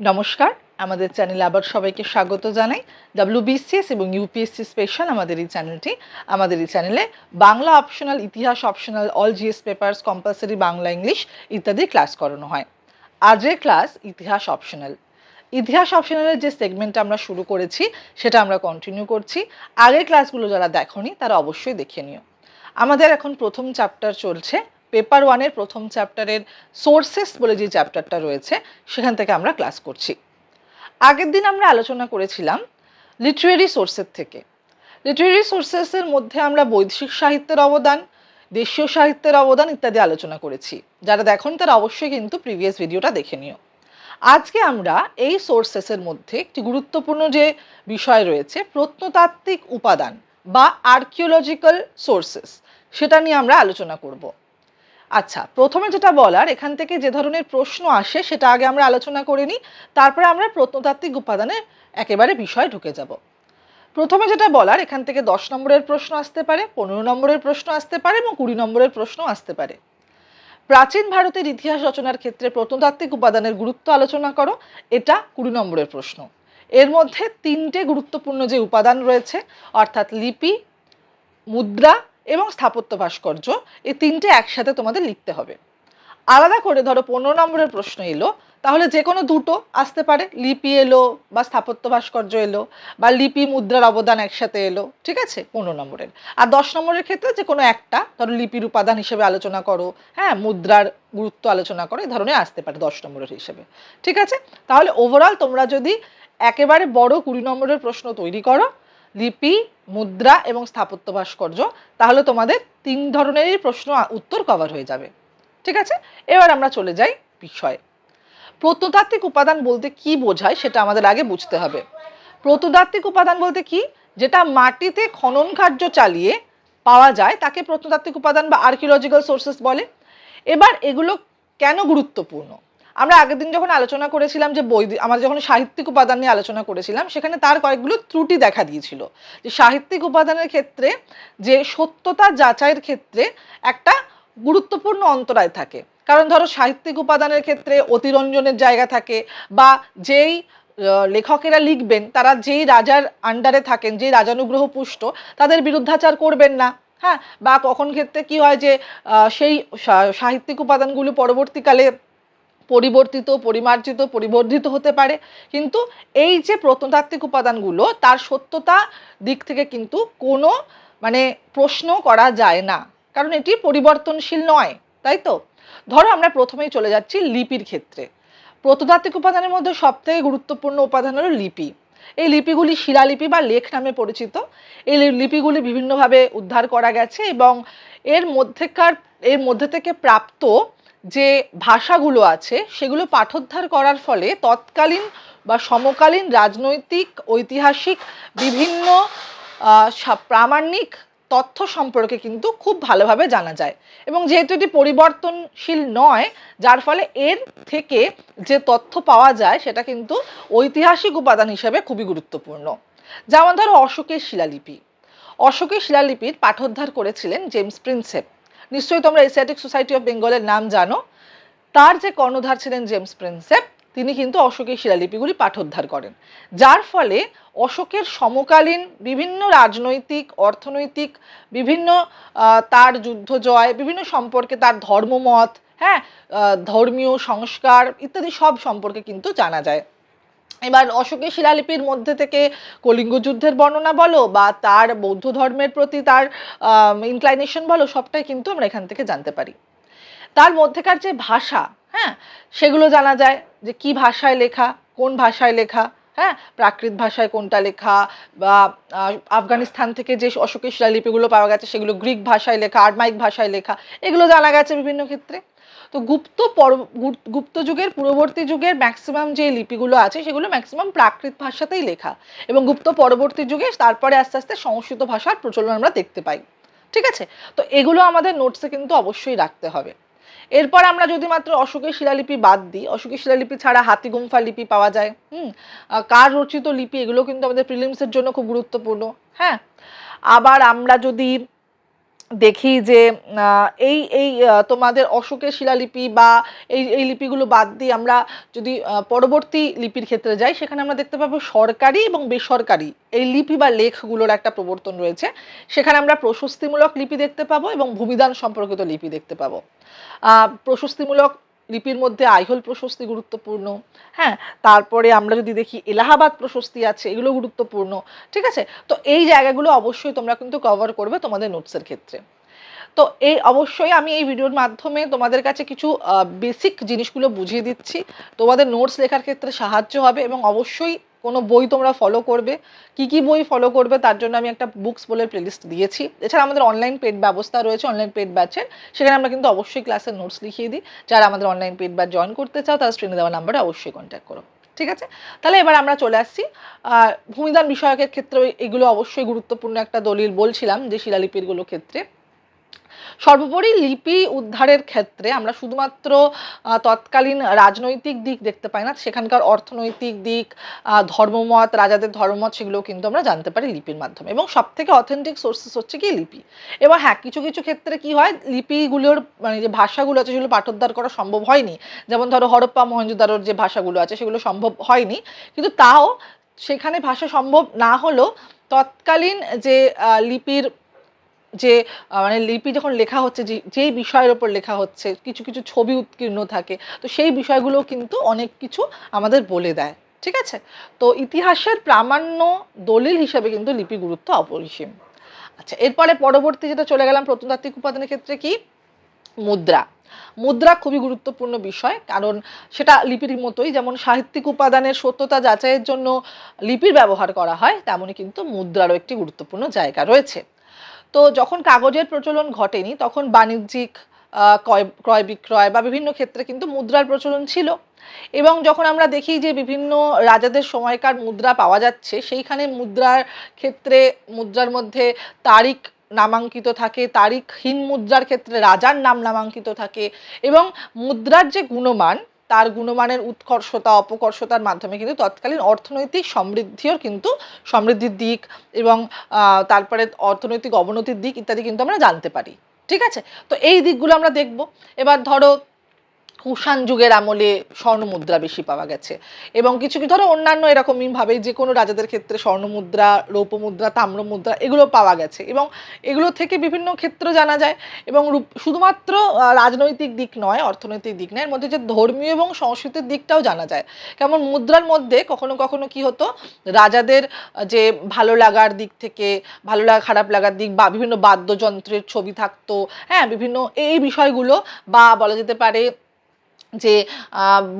নমস্কার, আমাদের চ্যানেলে আবার সবাইকে স্বাগত জানাই। ডাব্লিউবিসিএস এবং ইউপিএসসি স্পেশাল আমাদের এই চ্যানেলটি। আমাদের এই চ্যানেলে বাংলা অপশনাল ইতিহাস optional all GS papers compulsory Bangla English ইত্যাদি ক্লাস করানো হয়। আজের ক্লাস ইতিহাস অপশনাল ইতিহাস অপশনালের যে সেগমেন্ট আমরা শুরু করেছি, সেটা আমরা কন্টিনিউ করছি। আগের ক্লাসগুলো যারা দেখনি, তারা অবশ্যই দেখে নিও। আমাদের এখন প্রথম চ্যাপ্টার চলছে পেপার ওয়ানের প্রথম চ্যাপ্টারের সোর্সেস বলে যে চ্যাপ্টারটা রয়েছে, সেখান থেকে আমরা ক্লাস করছি। আগের দিন আমরা আলোচনা করেছিলাম লিটারেরি সোর্সের থেকে। লিটারেরি সোর্সেসের মধ্যে আমরা বৈদেশিক সাহিত্যের অবদান, দেশীয় সাহিত্যের অবদান ইত্যাদি আলোচনা করেছি। যারা দেখুন তারা অবশ্যই কিন্তু প্রিভিয়াস ভিডিওটা দেখে নিও। আজকে আমরা এই সোর্সেসের মধ্যে একটি গুরুত্বপূর্ণ যে বিষয় রয়েছে, প্রত্নতাত্ত্বিক উপাদান বা আর্কিওলজিক্যাল সোর্সেস, সেটা নিয়ে আমরা আলোচনা করব। আচ্ছা প্রথমে যেটা বলার, এখান থেকে যে ধরনের প্রশ্ন আসে সেটা আগে আমরা আলোচনা করে নিই, তারপরে আমরা প্রত্নতাত্ত্বিক উপাদানের একেবারে বিষয় ঢুকে যাব। প্রথমে যেটা বলার, এখান থেকে দশ নম্বরের প্রশ্ন আসতে পারে, পনেরো নম্বরের প্রশ্ন আসতে পারে এবং কুড়ি নম্বরের প্রশ্ন আসতে পারে। প্রাচীন ভারতের ইতিহাস রচনার ক্ষেত্রে প্রত্নতাত্ত্বিক উপাদানের গুরুত্ব আলোচনা করো, এটা কুড়ি নম্বরের প্রশ্ন। এর মধ্যে তিনটে গুরুত্বপূর্ণ যে উপাদান রয়েছে, অর্থাৎ লিপি, মুদ্রা এবং স্থাপত্য ভাস্কর্য, এই তিনটে একসাথে তোমাদের লিখতে হবে। আলাদা করে ধরো পনেরো নম্বরের প্রশ্ন এলো, তাহলে যে কোনো দুটো আসতে পারে। লিপি এলো বা স্থাপত্য ভাস্কর্য এলো বা লিপি মুদ্রার অবদান একসাথে এলো, ঠিক আছে? পনেরো নম্বরের। আর দশ নম্বরের ক্ষেত্রে যে কোনো একটা, ধরো লিপির উপাদান হিসেবে আলোচনা করো হ্যাঁ মুদ্রার গুরুত্ব আলোচনা করো, এই ধরনের আসতে পারে দশ নম্বরের হিসেবে। ঠিক আছে? তাহলে ওভারঅল তোমরা যদি একেবারে বড় কুড়ি নম্বরের প্রশ্ন তৈরি করো লিপি, মুদ্রা এবং স্থাপত্য ভাস্কর্য, তাহলে তোমাদের তিন ধরনেরই প্রশ্ন উত্তর কভার হয়ে যাবে। ঠিক আছে? এবার আমরা চলে যাই বিষয়ে। প্রত্নতাত্ত্বিক উপাদান বলতে কি বোঝায় সেটা আমাদের আগে বুঝতে হবে। প্রত্নতাত্ত্বিক উপাদান বলতে কি? যেটা মাটিতে খনন কার্য চালিয়ে পাওয়া যায়, তাকে প্রত্নতাত্ত্বিক উপাদান বা আর্কিওলজিক্যাল সোর্সেস বলে। এবার এগুলো কেন গুরুত্বপূর্ণ? আমরা আগের দিন যখন আলোচনা করেছিলাম যে বই আমরা যখন সাহিত্যিক উপাদান নিয়ে আলোচনা করেছিলাম, সেখানে তার কয়েকগুলো ত্রুটি দেখা দিয়েছিল। যে সাহিত্যিক উপাদানের ক্ষেত্রে যে সত্যতা যাচাইয়ের ক্ষেত্রে একটা গুরুত্বপূর্ণ অন্তরায় থাকে। কারণ ধরো সাহিত্যিক উপাদানের ক্ষেত্রে অতিরঞ্জনের জায়গা থাকে বা যেই লেখকেরা লিখবেন, তারা যেই রাজার আন্ডারে থাকেন, যেই রাজানুগ্রহ পুষ্ট, তাদের বিরুদ্ধাচার করবেন না। হ্যাঁ? বা কখন ক্ষেত্রে কি হয় যে সেই সাহিত্যিক উপাদানগুলো পরবর্তীকালে পরিবর্তিত, পরিমার্জিত, পরিবর্ধিত হতে পারে। কিন্তু এই যে প্রত্নতাত্ত্বিক উপাদানগুলো, তার সত্যতা দিক থেকে কিন্তু কোনো মানে প্রশ্ন করা যায় না। কারণ এটি পরিবর্তনশীল নয়, তাই তো? ধরো আমরা প্রথমেই চলে যাচ্ছি লিপির ক্ষেত্রে। প্রত্নতাত্ত্বিক উপাদানের মধ্যে সবথেকে গুরুত্বপূর্ণ উপাদান হলো লিপি। এই লিপিগুলি শিলালিপি বা লেখ নামে পরিচিত। এই লিপিগুলি বিভিন্নভাবে উদ্ধার করা গেছে এবং এর মধ্যেকার, এর মধ্যে থেকে প্রাপ্ত যে ভাষাগুলো আছে, সেগুলো পাঠোদ্ধার করার ফলে তৎকালীন বা সমকালীন রাজনৈতিক, ঐতিহাসিক, বিভিন্ন প্রামাণিক তথ্য সম্পর্কে কিন্তু খুব ভালোভাবে জানা যায়। এবং যেহেতু এটি পরিবর্তনশীল নয়, যার ফলে এর থেকে যে তথ্য পাওয়া যায়, সেটা কিন্তু ঐতিহাসিক উপাদান হিসেবে খুবই গুরুত্বপূর্ণ। যেমন ধরো অশোকের শিলালিপি। অশোকের শিলালিপির পাঠোদ্ধার করেছিলেন জেমস প্রিন্সেপ। নিশ্চয়ই তোমরা এশিয়াটিক সোসাইটি অফ বেঙ্গলের নাম জানো। তার যে কর্ণধার ছিলেন জেমস প্রিন্সেপ তিনি কিন্তু অশোকের শিলালিপিগুলি পাঠোদ্ধার করেন। যার ফলে অশোকের সমকালীন বিভিন্ন রাজনৈতিক, অর্থনৈতিক, বিভিন্ন তার যুদ্ধ জয় বিভিন্ন সম্পর্কে তার ধর্মমত হ্যাঁ ধর্মীয় সংস্কার ইত্যাদি সব সম্পর্কে কিন্তু জানা যায়। এবার অশোকের শিলালিপির মধ্যে থেকে কলিঙ্গ যুদ্ধের বর্ণনা বলো বা তার বৌদ্ধ ধর্মের প্রতি তার ইনক্লাইনেশন বলো, সবটাই কিন্তু আমরা এখান থেকে জানতে পারি। তার মধ্যেকার যে ভাষা হ্যাঁ সেগুলো জানা যায় যে কি ভাষায় লেখা, কোন ভাষায় লেখা হ্যাঁ প্রাকৃত ভাষায় কোনটা লেখা বা আফগানিস্তান থেকে যে অশোকের শিলালিপিগুলো পাওয়া গেছে সেগুলো গ্রিক ভাষায় লেখা, আর্মাইক ভাষায় লেখা, এগুলো জানা গেছে বিভিন্ন ক্ষেত্রে। তো গুপ্ত পর, গুপ্ত যুগের, পূর্ববর্তী যুগের ম্যাক্সিমাম যে লিপিগুলো আছে, সেগুলো ম্যাক্সিমাম প্রাকৃত ভাষাতেই লেখা। এবং গুপ্ত পরবর্তী যুগে তারপরে আস্তে আস্তে সংস্কৃত ভাষার প্রচলন আমরা দেখতে পাই। ঠিক আছে? তো এগুলো আমাদের নোটসে কিন্তু অবশ্যই রাখতে হবে। এরপর আমরা যদি মাত্র অশোকের শিলালিপি বাদ দিই, অশোকের শিলালিপি ছাড়া হাতিগুম্ফা লিপি পাওয়া যায়। হুম? কার রচিত লিপি এগুলো কিন্তু আমাদের প্রিলিমসের জন্য খুব গুরুত্বপূর্ণ। হ্যাঁ? আবার আমরা যদি দেখি যে এই এই তোমাদের অশোকের শিলালিপি বা এই এই লিপিগুলো বাদ দিয়ে আমরা যদি পরবর্তী লিপির ক্ষেত্রে যাই, সেখানে আমরা দেখতে পাবো সরকারি এবং বেসরকারি, এই লিপি বা লেখগুলোর একটা প্রবর্তন রয়েছে। সেখানে আমরা প্রশস্তিমূলক লিপি দেখতে পাবো এবং ভূমিদান সম্পর্কিত লিপি দেখতে পাবো। প্রশস্তিমূলক লিপির মধ্যে আইহোল প্রশস্তি গুরুত্বপূর্ণ হ্যাঁ? তারপরে আমরা যদি দেখি এলাহাবাদ প্রশস্তি আছে, এগুলো গুরুত্বপূর্ণ, ঠিক আছে? তো এই জায়গাগুলো অবশ্যই তোমরা কিন্তু কভার করবে তোমাদের নোটসের ক্ষেত্রে। তো এই অবশ্যই আমি এই ভিডিওর মাধ্যমে তোমাদের কাছে কিছু বেসিক জিনিসগুলো বুঝিয়ে দিচ্ছি। তোমাদের নোটস লেখার ক্ষেত্রে সাহায্য হবে এবং অবশ্যই কোনো বই তোমরা ফলো করবে, কি কি বই ফলো করবে তার জন্য আমি একটা বুকস বলে প্লেলিস্ট দিয়েছি। এছাড়া আমাদের অনলাইন পেড ব্যবস্থা রয়েছে অনলাইন পেড ব্যাচের সেখানে আমরা কিন্তু অবশ্যই ক্লাসের নোটস লিখিয়ে দিই। যারা আমাদের অনলাইন পেড ব্যাচ জয়েন করতে চাও, তারা স্ক্রিনে দেওয়া নাম্বারে অবশ্যই কন্ট্যাক্ট করো। ঠিক আছে? তাহলে এবার আমরা চলে আসছি। ভূমিদান বিষয়কের ক্ষেত্রে এগুলো অবশ্যই গুরুত্বপূর্ণ একটা দলিল বলছিলাম যে শিলালিপিরগুলো ক্ষেত্রে। সর্বোপরি লিপি উদ্ধারের ক্ষেত্রে আমরা শুধুমাত্র তৎকালীন রাজনৈতিক দিক দেখতে পাই না, সেখানকার অর্থনৈতিক দিক ধর্মমত, রাজাদের ধর্মমত সেগুলো কিন্তু আমরা জানতে পারি লিপির মাধ্যমে। এবং সব থেকে অথেন্টিক সোর্সেস হচ্ছে কি লিপি। এবার হ্যাঁ কিছু কিছু ক্ষেত্রে কি হয়, লিপিগুলোর মানে যে ভাষাগুলো আছে, সেগুলো পাঠোদ্ধার করা সম্ভব হয়নি। যেমন ধরো হরপ্পা মহেঞ্জোদারোর যে ভাষাগুলো আছে, সেগুলো সম্ভব হয়নি। কিন্তু তাও সেখানে ভাষা সম্ভব না হলেও তৎকালীন যে লিপির যে মানে লিপি যখন লেখা হচ্ছে, যে, যেই বিষয়ের ওপর লেখা হচ্ছে, কিছু কিছু ছবি উৎকীর্ণ থাকে, তো সেই বিষয়গুলো কিন্তু অনেক কিছু আমাদের বলে দেয়, ঠিক আছে? তো ইতিহাসের প্রামাণ্য দলিল হিসেবে কিন্তু লিপি গুরুত্ব অপরিসীম। আচ্ছা এরপরে পরবর্তী যেটা চলে গেলাম প্রত্নতাত্ত্বিক উপাদানের ক্ষেত্রে কি? মুদ্রা। মুদ্রা খুবই গুরুত্বপূর্ণ বিষয়, কারণ সেটা লিপির মতোই, যেমন সাহিত্যিক উপাদানের সত্যতা যাচাইয়ের জন্য লিপির ব্যবহার করা হয় তেমনই কিন্তু মুদ্রারও একটি গুরুত্বপূর্ণ জায়গা রয়েছে। তো যখন কাগজের প্রচলন ঘটেনি, তখন বাণিজ্যিক ক্রয় ক্রয় বিক্রয় বা বিভিন্ন ক্ষেত্রে কিন্তু মুদ্রার প্রচলন ছিল। এবং যখন আমরা দেখি যে বিভিন্ন রাজাদের সময়কার মুদ্রা পাওয়া যাচ্ছে, সেইখানে মুদ্রার ক্ষেত্রে, মুদ্রার মধ্যে তারিখ নামাঙ্কিত থাকে, তারিখহীন মুদ্রার ক্ষেত্রে রাজার নাম নামাঙ্কিত থাকে এবং মুদ্রার যে গুণমান তার গুণমানের উৎকর্ষতা, অপকর্ষতার মাধ্যমে কিন্তু তৎকালীন অর্থনৈতিক সমৃদ্ধিও কিন্তু সমৃদ্ধির দিক এবং তারপরে অর্থনৈতিক অবনতির দিক ইত্যাদি কিন্তু আমরা জানতে পারি। ঠিক আছে? তো এই দিকগুলো আমরা দেখব। এবার ধরো কুষাণ যুগের আমলে স্বর্ণ মুদ্রা বেশি পাওয়া গেছে। এবং কিছু ধরো অন্যান্য এরকমই ভাবে যে কোনো রাজাদের ক্ষেত্রে স্বর্ণ মুদ্রা রৌপ্য মুদ্রা তাম্র মুদ্রা এগুলো পাওয়া গেছে। এবং এগুলো থেকে বিভিন্ন ক্ষেত্র জানা যায় এবং রূপ- শুধুমাত্র রাজনৈতিক দিক নয়, অর্থনৈতিক দিক নয়, এর মধ্যে যে ধর্মীয় এবং সংস্কৃতির দিকটাও জানা যায়। কেমন মুদ্রার মধ্যে কখনো কখনো কি হতো, রাজাদের যে ভালো লাগার দিক থেকে, ভালো লাগা খারাপ লাগার দিক বা বিভিন্ন বাদ্যযন্ত্রের ছবি থাকতো হ্যাঁ বিভিন্ন এই বিষয়গুলো বা বলা যেতে পারে যে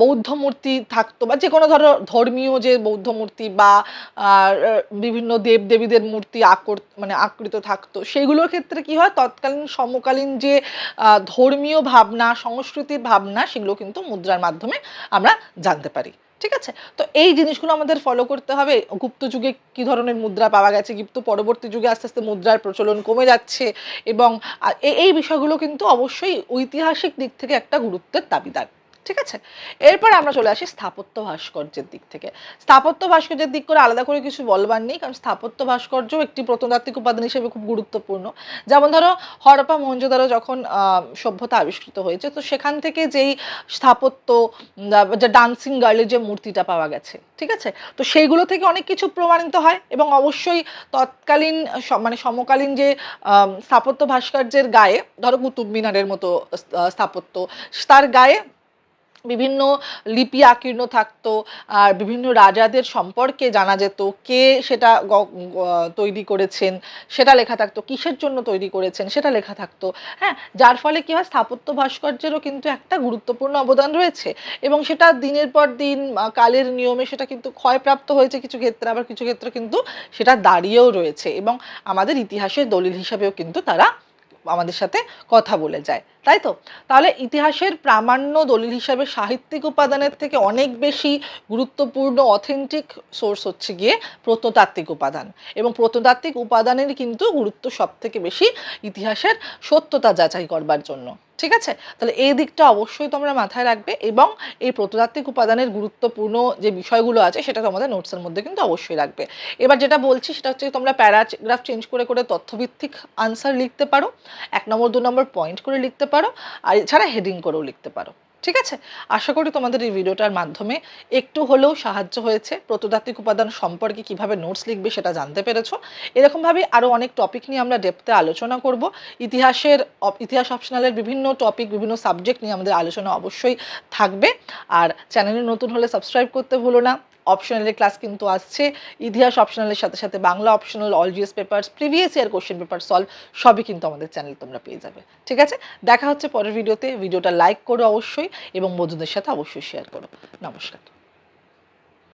বৌদ্ধ মূর্তি থাকতো বা যে কোনো ধরো, ধর্মীয় যে বৌদ্ধ মূর্তি বা বিভিন্ন দেব দেবীদের মূর্তি আকর মানে আকৃত থাকতো, সেগুলোর ক্ষেত্রে কি হয়? তৎকালীন, সমকালীন যে ধর্মীয় ভাবনা, সংস্কৃতির ভাবনা, সেগুলো কিন্তু মুদ্রার মাধ্যমে আমরা জানতে পারি, ঠিক আছে? তো এই জিনিসগুলো আমাদের ফলো করতে হবে। গুপ্ত যুগে কি ধরনের মুদ্রা পাওয়া গেছে? গুপ্ত পরবর্তী যুগে আস্তে আস্তে মুদ্রার প্রচলন কমে যাচ্ছে এবং এই বিষয়গুলো কিন্তু অবশ্যই ঐতিহাসিক দিক থেকে একটা গুরুত্বের দাবিদার। ঠিক আছে? এরপর আমরা চলে আসি স্থাপত্য ভাস্কর্যের দিক থেকে। স্থাপত্য ভাস্কর্যের দিক করে আলাদা করে কিছু বলবার নেই, কারণ স্থাপত্য ভাস্কর্য একটি প্রত্নতাত্ত্বিক উপাদান হিসেবে খুব গুরুত্বপূর্ণ। যেমন ধরো, হরপ্পা মহেঞ্জোদারো যখন সভ্যতা আবিষ্কৃত হয়েছে, তো সেখান থেকে যেই স্থাপত্য যে ডান্সিং গার্লের যে মূর্তিটা পাওয়া গেছে, ঠিক আছে? তো সেইগুলো থেকে অনেক কিছু প্রমাণিত হয় এবং অবশ্যই তৎকালীন মানে সমকালীন যে স্থাপত্য ভাস্কর্যের গায়ে, ধরো কুতুব মিনারের মতো স্থাপত্য, তার গায়ে বিভিন্ন লিপি আকীর্ণ থাকতো আর বিভিন্ন রাজাদের সম্পর্কে জানা যেত কে সেটা তৈরি করেছেন, সেটা লেখা থাকতো, কিসের জন্য তৈরি করেছেন, সেটা লেখা থাকতো। হ্যাঁ যার ফলে কি হয়, স্থাপত্য ভাস্কর্যেরও কিন্তু একটা গুরুত্বপূর্ণ অবদান রয়েছে এবং সেটা দিনের পর দিন কালের নিয়মে সেটা কিন্তু ক্ষয়প্রাপ্ত হয়েছে কিছু ক্ষেত্রে, আবার কিছু ক্ষেত্রে কিন্তু সেটা দাঁড়িয়েও রয়েছে এবং আমাদের ইতিহাসের দলিল হিসাবেও কিন্তু তারা আমাদের সাথে কথা বলে যায়। তাই তো তাহলে ইতিহাসের প্রামাণ্য দলিল হিসাবে সাহিত্যিক উপাদানের থেকে অনেক বেশি গুরুত্বপূর্ণ অথেন্টিক সোর্স হচ্ছে গিয়ে প্রত্নতাত্ত্বিক উপাদান। এবং প্রত্নতাত্ত্বিক উপাদানের কিন্তু গুরুত্ব সব থেকে বেশি ইতিহাসের সত্যতা যাচাই করবার জন্য। ঠিক আছে? তাহলে এই দিকটা অবশ্যই তোমরা মাথায় রাখবে এবং এই প্রত্নতাত্ত্বিক উপাদানের গুরুত্বপূর্ণ যে বিষয়গুলো আছে সেটা তোমাদের নোটসের মধ্যে কিন্তু অবশ্যই রাখবে। এবার যেটা বলছি সেটা হচ্ছে তোমরা প্যারাগ্রাফ চেঞ্জ করে করে তথ্যভিত্তিক আনসার লিখতে পারো। এক নম্বর, দু নম্বর পয়েন্ট করে লিখতে পারো। আর এছাড়া হেডিং করেও লিখতে পারো। ঠিক আছে? আশা করি তোমাদের এই ভিডিওটার মাধ্যমে একটু হলেও সাহায্য হয়েছে। প্রত্নতাত্ত্বিক উপাদান সম্পর্কে কীভাবে নোটস লিখবে সেটা জানতে পেরেছ। এরকমভাবে আরও অনেক টপিক নিয়ে আমরা ডেপতে আলোচনা করব। ইতিহাসের, ইতিহাস অপশনালের বিভিন্ন টপিক বিভিন্ন সাবজেক্ট নিয়ে আমাদের আলোচনা অবশ্যই থাকবে। আর চ্যানেলে নতুন হলে সাবস্ক্রাইব করতে ভুলো না। অপশনালের ক্লাস কিন্তু আসছে। ইতিহাস অপশনালের সাথে সাথে Bangla optional all GS papers previous year question paper solve সবই কিন্তু আমাদের চ্যানেল তোমরা পেয়ে যাবে। ঠিক আছে? দেখা হচ্ছে পরের ভিডিওতে ভিডিওটা লাইক করো অবশ্যই এবং বন্ধুদের সাথে অবশ্যই শেয়ার করো। নমস্কার।